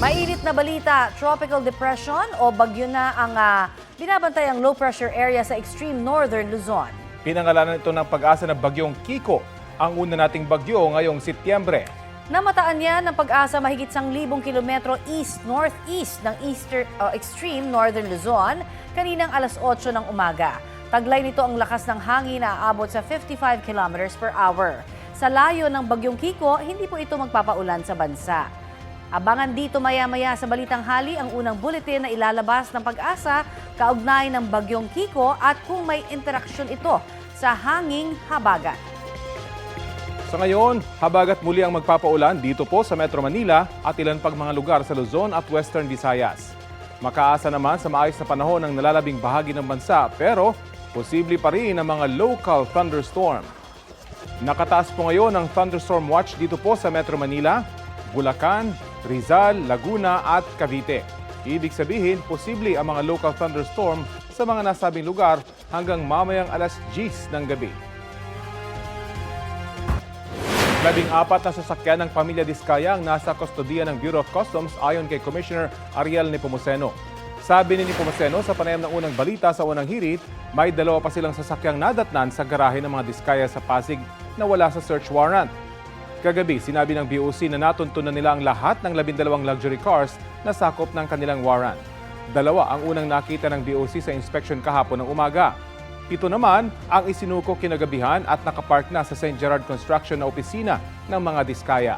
Mainit na balita, tropical depression o bagyo na ang ah, binabantayang low pressure area sa extreme northern Luzon. Pinangalanan ito ng pag-asa ng bagyong Kiko, ang una nating bagyo ngayong Setyembre. Namataan yan ng pag-asa mahigit sang libong kilometro east-northeast ng easter, uh, extreme northern Luzon kaninang alas 8 ng umaga. Taglay nito ang lakas ng hangin na aabot sa 55 kilometers per hour. Sa layo ng bagyong Kiko, hindi po ito magpapaulan sa bansa. Abangan dito maya-maya sa Balitang Hali ang unang bulletin na ilalabas ng pag-asa kaugnay ng bagyong Kiko at kung may interaksyon ito sa hanging habagat. Sa ngayon, habagat muli ang magpapaulan dito po sa Metro Manila at ilan pag mga lugar sa Luzon at Western Visayas. Makaasa naman sa maayos na panahon ng nalalabing bahagi ng bansa pero posible pa rin ang mga local thunderstorm. Nakataas po ngayon ang thunderstorm watch dito po sa Metro Manila, Bulacan, Rizal, Laguna at Cavite. Ibig sabihin, posible ang mga local thunderstorm sa mga nasabing lugar hanggang mamayang alas 10 ng gabi. Labing apat na sasakyan ng pamilya Diskaya ang nasa kustodiya ng Bureau of Customs ayon kay Commissioner Ariel Nepomuceno. Sabi ni Nepomuceno sa panayam ng unang balita sa unang hirit, may dalawa pa silang sasakyang nadatnan sa garahe ng mga Diskaya sa Pasig na wala sa search warrant. Kagabi, sinabi ng BOC na natuntunan nila ang lahat ng labindalawang luxury cars na sakop ng kanilang warrant. Dalawa ang unang nakita ng BOC sa inspection kahapon ng umaga. Ito naman ang isinuko kinagabihan at nakapark na sa St. Gerard Construction na opisina ng mga diskaya.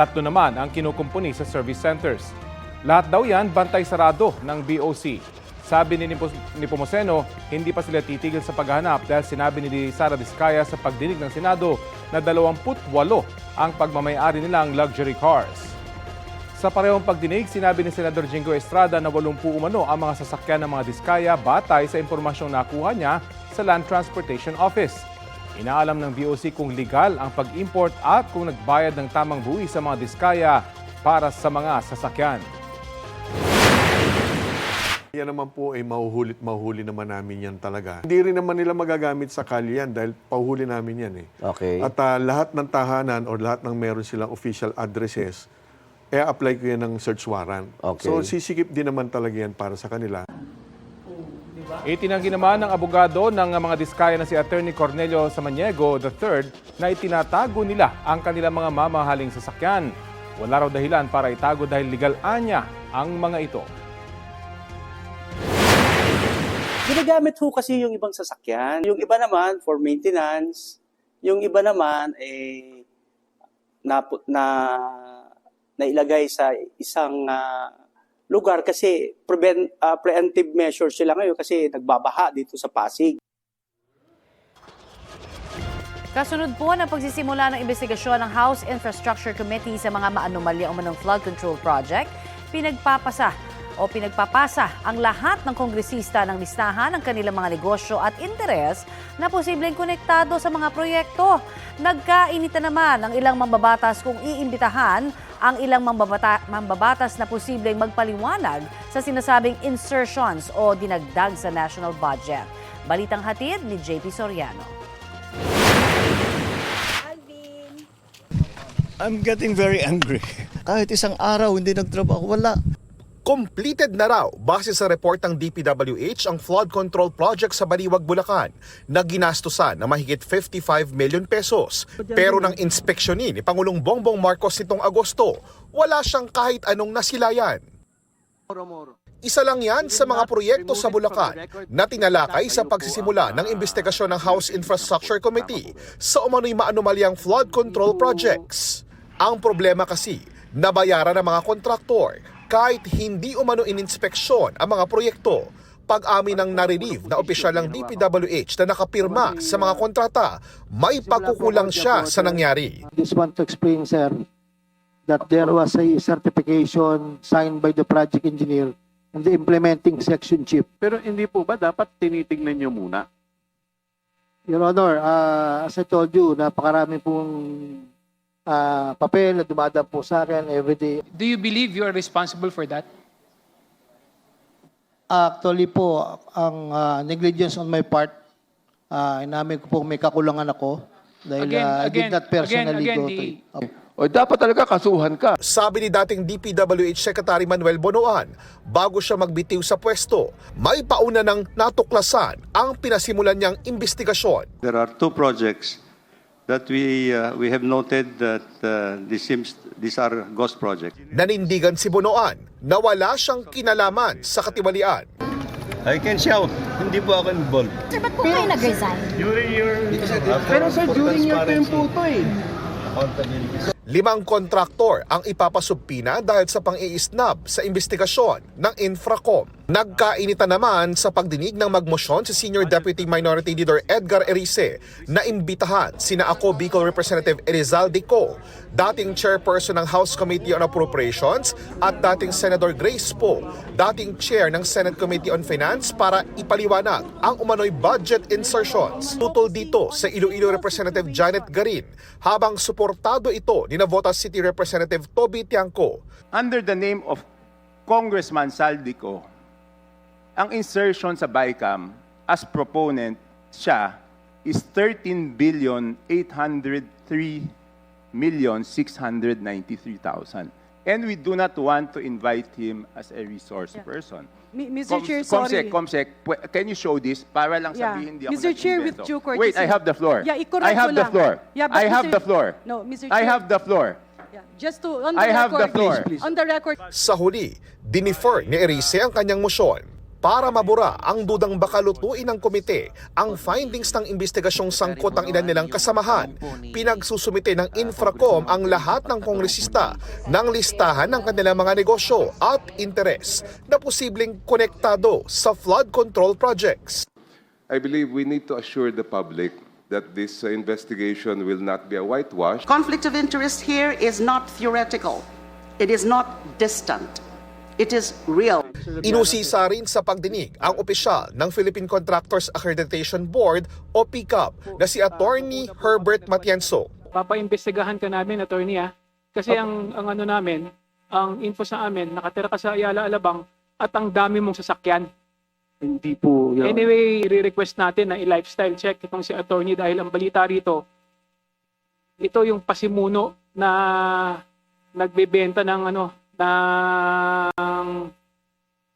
Tatlo naman ang kinukumpuni sa service centers. Lahat daw yan bantay sarado ng BOC. Sabi ni Nipo- Nepomuceno, hindi pa sila titigil sa paghahanap dahil sinabi ni Sara Diskaya sa pagdinig ng Senado na 28 ang pagmamayari nilang luxury cars. Sa parehong pagdinig, sinabi ni Senador Jingo Estrada na 80 umano ang mga sasakyan ng mga diskaya batay sa impormasyong nakuha niya sa Land Transportation Office. Inaalam ng BOC kung legal ang pag-import at kung nagbayad ng tamang buwis sa mga diskaya para sa mga sasakyan. Yan naman po ay mahuhulit mahuhuli naman namin yan talaga. Hindi rin naman nila magagamit sa kalye yan dahil pahuhuli namin yan eh. Okay. At ah, lahat ng tahanan or lahat ng meron silang official addresses, eh apply ko yan ng search warrant. Okay. So sisikip din naman talaga yan para sa kanila. Itinanggi naman ng abogado ng mga diskaya na si Attorney Cornelio Samaniego III na itinatago nila ang kanilang mga mamahaling sasakyan. Wala raw dahilan para itago dahil legal anya ang mga ito. Ginagamit ho kasi yung ibang sasakyan. Yung iba naman for maintenance, yung iba naman eh na na nailagay sa isang ah, lugar kasi prevent ah, preemptive measures sila ngayon kasi nagbabaha dito sa Pasig. Kasunod po ng pagsisimula ng investigasyon ng House Infrastructure Committee sa mga maanomalya o manong flood control project, pinagpapasa o pinagpapasa ang lahat ng kongresista ng listahan ng kanilang mga negosyo at interes na posibleng konektado sa mga proyekto. Nagkainita naman ang ilang mambabatas kung iimbitahan ang ilang mambabata- mambabatas na posibleng magpaliwanag sa sinasabing insertions o dinagdag sa national budget. Balitang hatid ni JP Soriano. I'm getting very angry. Kahit isang araw hindi nagtrabaho, wala. Completed na raw base sa report ng DPWH ang flood control project sa Baliwag, Bulacan na ginastusan na mahigit 55 million pesos. Pero nang inspeksyonin ni Pangulong Bongbong Marcos nitong Agosto, wala siyang kahit anong nasilayan. Isa lang yan sa mga proyekto sa Bulacan na tinalakay sa pagsisimula ng investigasyon ng House Infrastructure Committee sa umano'y maanumalyang flood control projects. Ang problema kasi, nabayaran ng mga kontraktor kahit hindi umano ininspeksyon ang mga proyekto. Pag-amin ng nare-relieve na opisyal ng DPWH na nakapirma sa mga kontrata, may pagkukulang siya sa nangyari. just want to explain, sir, that there was a certification signed by the project engineer and the implementing section chief. Pero hindi po ba dapat tinitignan nyo muna? Your Honor, uh, as I told you, napakarami pong uh, papel na dumadaan po sa akin every day. Do you believe you are responsible for that? Actually po, ang uh, negligence on my part, uh, inamin ko po may kakulangan ako. Dahil Again, ah, I did again, not personally again, go again, to the- it. O dapat talaga kasuhan ka. Sabi ni dating DPWH Secretary Manuel Bonoan, bago siya magbitiw sa pwesto, may pauna ng natuklasan ang pinasimulan niyang investigasyon. There are two projects that we uh, we have noted that uh, this seems these are ghost projects. Nanindigan si Bonoan na wala siyang kinalaman sa katiwalian. I can shout. Hindi po ako involved. Sir, ba't po kayo nag-resign? Pero sir, during your term po to eh. Limang kontraktor ang ipapasubpina dahil sa pang-iisnab sa investigasyon ng Infracom. Nagkainitan naman sa pagdinig ng magmosyon si Senior Deputy Minority Leader Edgar Erice na imbitahan sina ako Bicol Representative Erizalde Co, dating chairperson ng House Committee on Appropriations at dating Senator Grace Poe, dating chair ng Senate Committee on Finance para ipaliwanag ang umano'y budget insertions. Tutol dito sa Iloilo Representative Janet Garin habang suportado ito ni Navotas City Representative Toby Tiangco. Under the name of Congressman Saldico, ang insertion sa BICAM as proponent siya is 13 billion 803 million 693,000. And we do not want to invite him as a resource person. Mr. Com- Chair, Comsec, sorry. Comsec, pu- can you show this para lang Yeah. sabihin hindi ako Mr. Chair, with due Wait, courtesy- I have the floor. Yeah, I have the floor. Yeah, I have the floor. No, Mr. I Chair. have the floor. Yeah, Just to, on the I have the record, floor. On the record, Sa huli, dinifer ni Erice ang kanyang motion para mabura ang dudang baka lutuin ng komite ang findings ng investigasyong sangkot ang ilan nilang kasamahan. Pinagsusumite ng Infracom ang lahat ng kongresista ng listahan ng kanilang mga negosyo at interes na posibleng konektado sa flood control projects. I believe we need to assure the public that this uh, investigation will not be a whitewash. conflict of interest here is not theoretical. It is not distant. It is real. Inusisa rin sa pagdinig ang opisyal ng Philippine Contractors Accreditation Board o PCAB na si Attorney Herbert Matienzo. Papaimbestigahan ka namin, attorney ah. Kasi ang, ang ano namin, ang info sa amin, nakatira ka sa Ayala Alabang at ang dami mong sasakyan. Hindi po. Honor. Anyway, re-request natin na i-lifestyle check itong si attorney dahil ang balita rito, ito yung pasimuno na nagbebenta ng ano, ng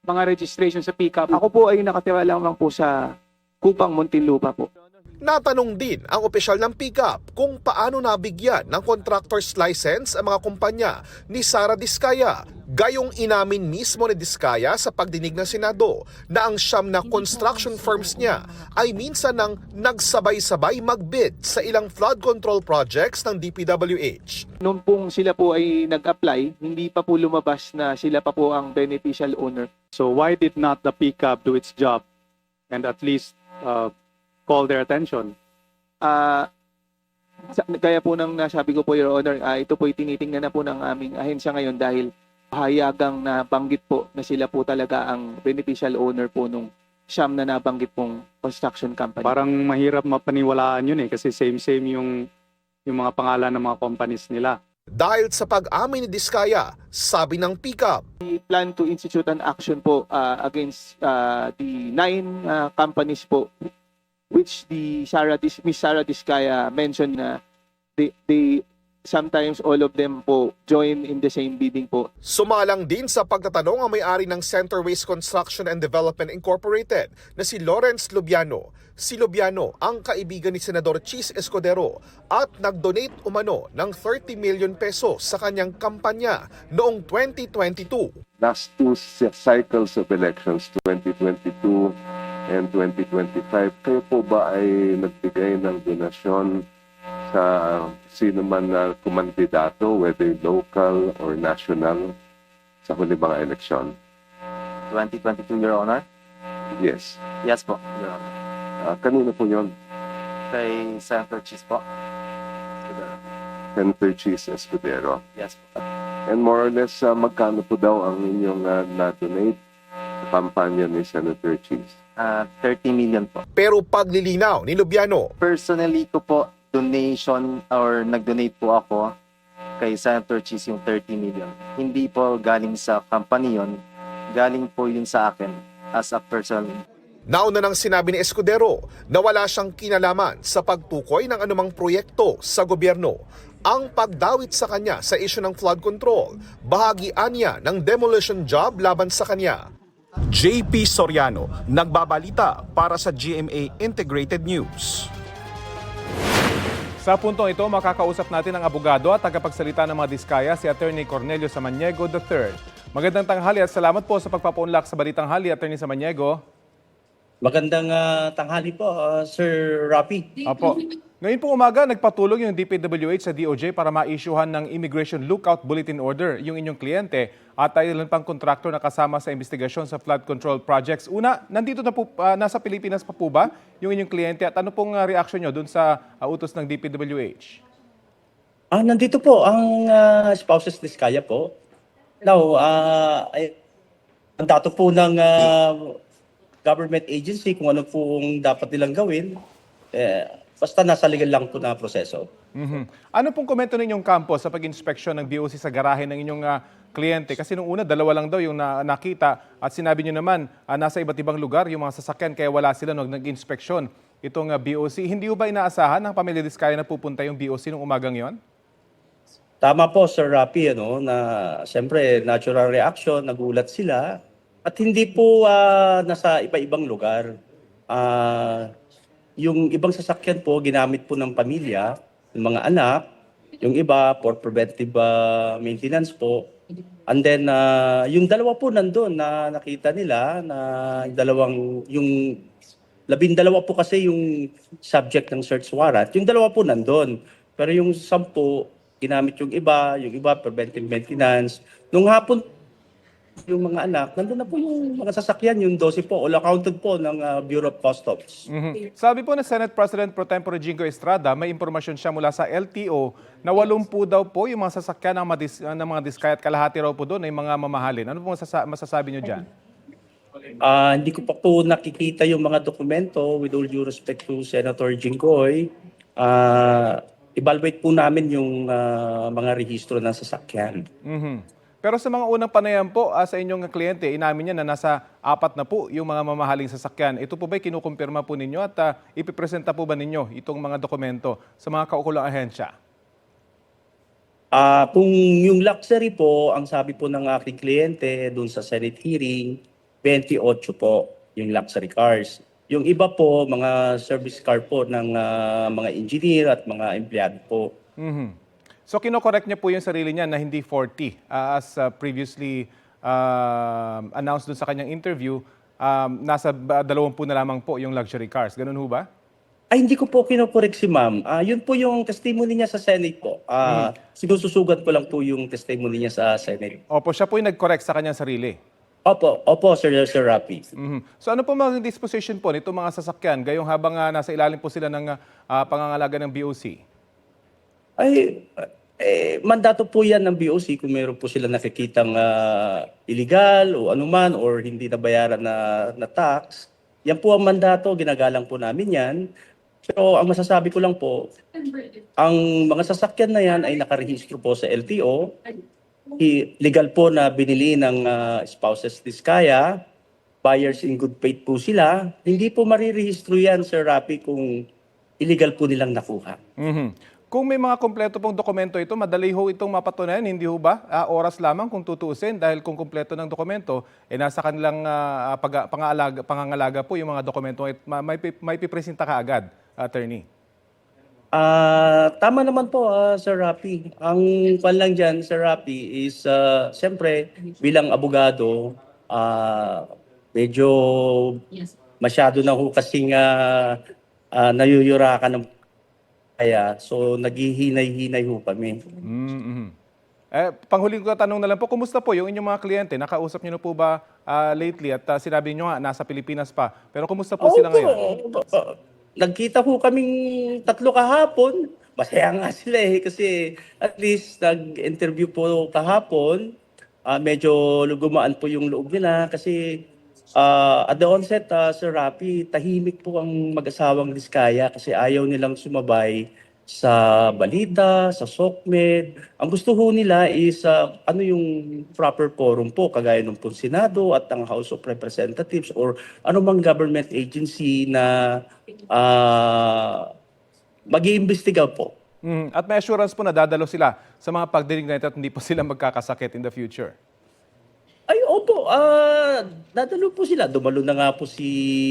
mga registration sa pickup. Ako po ay nakatira lamang po sa Kupang Muntinlupa po. Natanong din ang opisyal ng PCAB kung paano nabigyan ng contractor's license ang mga kumpanya ni Sara Diskaya. Gayong inamin mismo ni Diskaya sa pagdinig ng Senado na ang siyam na construction firms niya ay minsan nang nagsabay-sabay magbid sa ilang flood control projects ng DPWH. Noon pong sila po ay nag-apply, hindi pa po lumabas na sila pa po ang beneficial owner. So why did not the PCAP do its job and at least uh, call their attention? Ah, sa- gaya po ng nasabi ko po, Your Honor, ah, ito po tinitingnan na po ng aming ahensya ngayon dahil hayagang nabanggit po na sila po talaga ang beneficial owner po nung siyam na nabanggit pong construction company. Parang mahirap mapaniwalaan yun eh kasi same-same yung yung mga pangalan ng mga companies nila. Dahil sa pag-amin ni Diskaya, sabi ng PCAB, We plan to institute an action po ah, against ah, the nine ah, companies po which the Sarah Dis Miss Sarah Diskaya mentioned na they, they sometimes all of them po join in the same bidding po Sumalang din sa pagtatanong ang may-ari ng Center Waste Construction and Development Incorporated na si Lawrence Lubiano. Si Lubiano ang kaibigan ni Senador Chis Escudero at nag-donate umano ng 30 million pesos sa kanyang kampanya noong 2022. Last two cycles of elections, 2022 and 2025, kayo po ba ay nagbigay ng donasyon sa sino man na kumandidato, whether local or national, sa huli mga eleksyon? 2022, Your Honor? Yes. Yes po, Your Honor. Ah, kanino po yun? Kay Senator Cheese po? Senator Cheese Escudero. Yes po. And more or less, ah, magkano po daw ang inyong ah, na-donate sa kampanya ni Senator Cheese? Ah, 30 million po. Pero paglilinaw ni Lubiano, Personally ko po, donation or nag-donate po ako kay Senator Cheese yung 30 million. Hindi po galing sa company yon, galing po yun sa akin as a person. Nauna nang sinabi ni Escudero na wala siyang kinalaman sa pagtukoy ng anumang proyekto sa gobyerno. Ang pagdawit sa kanya sa isyu ng flood control, bahagian niya ng demolition job laban sa kanya. JP Soriano, nagbabalita para sa GMA Integrated News. Sa puntong ito, makakausap natin ang abogado at tagapagsalita ng mga diskaya si Attorney Cornelio Samaniego III. Magandang tanghali at salamat po sa pagpapaunlak sa Balitang Hali, Attorney Samaniego. Magandang ah, tanghali po, ah, Sir Rapi. Apo. Ngayon po umaga, nagpatulong yung DPWH sa DOJ para ma-issuehan ng Immigration Lookout Bulletin Order yung inyong kliyente at ay ilan pang kontraktor na kasama sa investigasyon sa flood control projects. Una, nandito na po, ah, nasa Pilipinas pa po ba yung inyong kliyente at ano pong ah, reaction nyo dun sa ah, utos ng DPWH? Ah, nandito po ang ah, spouses Diskaya po. Now, ah, ay, ang dato po ng ah, government agency kung ano pong dapat nilang gawin, eh, basta nasa legal lang po na proseso. Mhm. Ano pong komento ninyong kampo sa pag-inspeksyon ng BOC sa garahe ng inyong ah, kliyente? Kasi nung una, dalawa lang daw yung na- nakita at sinabi nyo naman, ah, nasa iba't ibang lugar yung mga sasakyan kaya wala sila nung nag-inspeksyon itong ah, BOC. Hindi ba inaasahan ng pamilya Diskaya na pupunta yung BOC nung umagang yon? Tama po, Sir Rapi, ano, na siyempre natural reaction, nagulat sila. At hindi po ah, nasa iba-ibang lugar. Ah, yung ibang sasakyan po, ginamit po ng pamilya, ng mga anak. Yung iba, for preventive ah, maintenance po. And then, ah, yung dalawa po nandun na nakita nila, na dalawang, yung labindalawa po kasi yung subject ng search warrant. Yung dalawa po nandun. Pero yung sampu, ginamit yung iba, yung iba preventive maintenance. Nung hapon, yung mga anak, nandun na po yung mga sasakyan, yung 12 po, all accounted po ng ah, Bureau of Customs. Mhm. Sabi po ng Senate President Pro Tempore Jingo Estrada, may impormasyon siya mula sa LTO na walumpu daw po yung mga sasakyan ng mga, dis- ng mga diskaya at kalahati raw po doon ay mga mamahalin. Ano po masasa- masasabi nyo dyan? Ah, hindi ko pa po nakikita yung mga dokumento with all due respect to Senator Jinggoy. Ah, evaluate po namin yung ah, mga rehistro ng sasakyan. Mhm. Pero sa mga unang panayam po ah, sa inyong kliyente, inamin niya na nasa apat na po yung mga mamahaling sasakyan. Ito po ba'y kinukumpirma po ninyo at ah, ipipresenta po ba ninyo itong mga dokumento sa mga kaukulang ahensya? Ah, kung yung luxury po, ang sabi po ng aking kliyente doon sa Senate hearing, 28 po yung luxury cars. Yung iba po, mga service car po ng ah, mga engineer at mga empleyado po. Mhm. So kinokorek niya po yung sarili niya na hindi 40 ah, as ah, previously um, announced dun sa kanyang interview, um, nasa ba- dalawampu na lamang po yung luxury cars. Ganun ho ba? Ay, hindi ko po kinokorek si ma'am. Ah, yun po yung testimony niya sa Senate po. Ah, Sinususugat ko lang po yung testimony niya sa Senate. Opo, siya po yung nag-correct sa kanyang sarili. Opo, opo, Sir, Sir Rapi. Mhm. So ano po mga disposition po nito mga sasakyan gayong habang ah, nasa ilalim po sila ng ah, pangangalaga ng BOC? Ay, eh, mandato po yan ng BOC kung meron po sila nakikitang ah, illegal o anuman or hindi nabayaran na, na tax. Yan po ang mandato, ginagalang po namin yan. Pero ang masasabi ko lang po, ang mga sasakyan na yan ay nakarehistro po sa LTO. Legal po na binili ng ah, spouses Diskaya. Buyers in good faith po sila. Hindi po marirehistro yan, Sir Rapi, kung illegal po nilang nakuha. Mhm. Kung may mga kompleto pong dokumento ito, madali ho itong mapatunayan, hindi ho ba? Ah, oras lamang kung tutuusin dahil kung kompleto ng dokumento, eh nasa kanilang ah, pag- pangalaga, pangangalaga po yung mga dokumento at ma- may, may pipresenta ka agad, attorney. Ah, tama naman po, ah, Sir Rapi. Ang kwan lang dyan, Sir Rapi, is uh, siyempre bilang abogado, ah, medyo masyado na ho kasing uh, nayuyura ka ng kaya. So, naghihinay-hinay ho kami. mm Eh, panghuling ko tanong na lang po, kumusta po yung inyong mga kliyente? Nakausap niyo na po ba ah, lately at ah, sinabi niyo nga nasa Pilipinas pa. Pero kumusta po sila ngayon? Uh, Nagkita ho kaming tatlo kahapon. Masaya nga sila eh kasi at least nag-interview po kahapon. Ah, medyo lugumaan po yung loob nila kasi ah, at the onset, ah, Sir Rapi, tahimik po ang mag-asawang Diskaya kasi ayaw nilang sumabay sa balita, sa SOCMED. Ang gusto ho nila is ah, ano yung proper quorum po, kagaya ng po Senado at ang House of Representatives or anumang government agency na uh, mag-iimbestiga po. Mm, At may assurance po na dadalo sila sa mga pagdinig na ito at hindi po sila magkakasakit in the future. Ay, opo. ah dadalo po sila. Dumalo na nga po si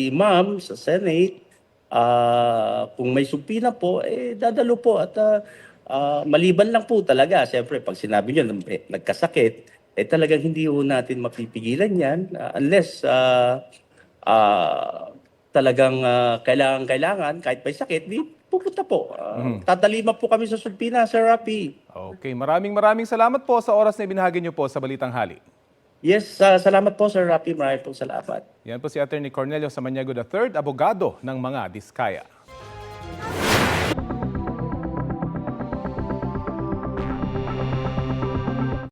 ma'am sa Senate. Ah, kung may sumpina po, eh, dadalo po. At ah, ah, maliban lang po talaga. Siyempre, pag sinabi nyo na may- nagkasakit, eh talagang hindi ho natin mapipigilan yan ah, unless ah, ah, talagang ah, kailangan-kailangan, kahit may sakit, di pupunta po. Ah, Tatalima po kami sa sulpina, Sir Rapi. Okay, maraming maraming salamat po sa oras na ibinahagi niyo po sa Balitang Hali. Yes, ah, salamat po, Sir Rapi. Maraming po salamat. Yan po si Attorney Cornelio Samaniego III, abogado ng mga Diskaya.